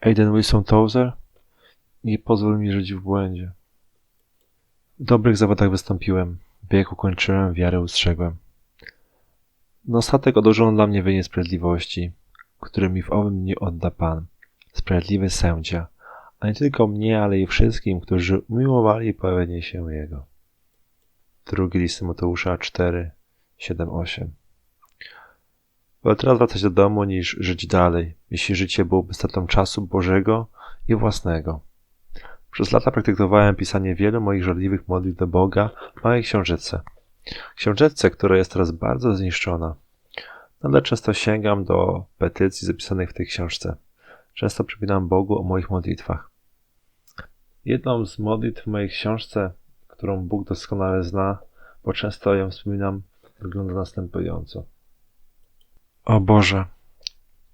Aiden Wilson Tozer, nie pozwól mi żyć w błędzie. W dobrych zawodach wystąpiłem, bieg ukończyłem, wiarę ustrzegłem. Na statek odłożono dla mnie wyniec sprawiedliwości, który mi w owym dniu odda Pan, sprawiedliwy sędzia, a nie tylko mnie, ale i wszystkim, którzy umiłowali pojawienie się Jego. Drugi list Mateusza 4, 7, 8 Wolę teraz wracać do domu niż żyć dalej, jeśli życie byłoby stratą czasu Bożego i własnego. Przez lata praktykowałem pisanie wielu moich żarliwych modlitw do Boga w małej książeczce. Książeczce, która jest teraz bardzo zniszczona. Nadal często sięgam do petycji zapisanych w tej książce. Często przypominam Bogu o moich modlitwach. Jedną z modlitw w mojej książce, którą Bóg doskonale zna, bo często ją wspominam, wygląda następująco. O Boże,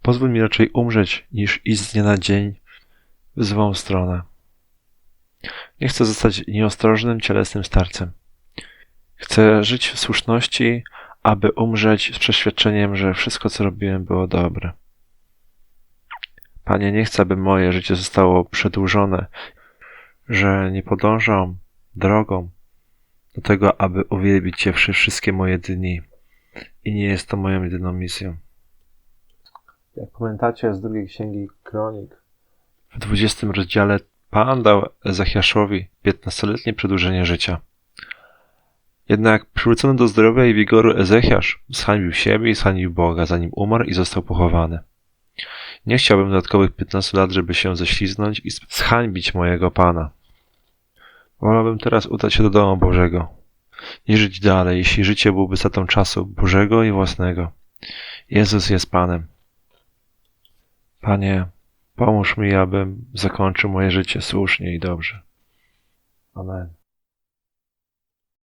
pozwól mi raczej umrzeć, niż iść z dnia na dzień w złą stronę. Nie chcę zostać nieostrożnym, cielesnym starcem. Chcę żyć w słuszności, aby umrzeć z przeświadczeniem, że wszystko, co robiłem, było dobre. Panie, nie chcę, aby moje życie zostało przedłużone, że nie podążam drogą do tego, aby uwielbić Cię przez wszystkie moje dni. I nie jest to moją jedyną misją. Jak pamiętacie z drugiej księgi Kronik, w 20 rozdziale Pan dał Ezechiaszowi 15-letnie przedłużenie życia. Jednak przywrócony do zdrowia i wigoru Ezechiasz zhańbił siebie i zhańbił Boga, zanim umarł i został pochowany. Nie chciałbym dodatkowych 15 lat, żeby się ześliznąć i zhańbić mojego Pana. Wolałbym teraz udać się do domu Bożego i żyć dalej, jeśli życie byłoby stratą czasu Bożego i własnego. Jezus jest Panem. Panie, pomóż mi, abym zakończył moje życie słusznie i dobrze. Amen.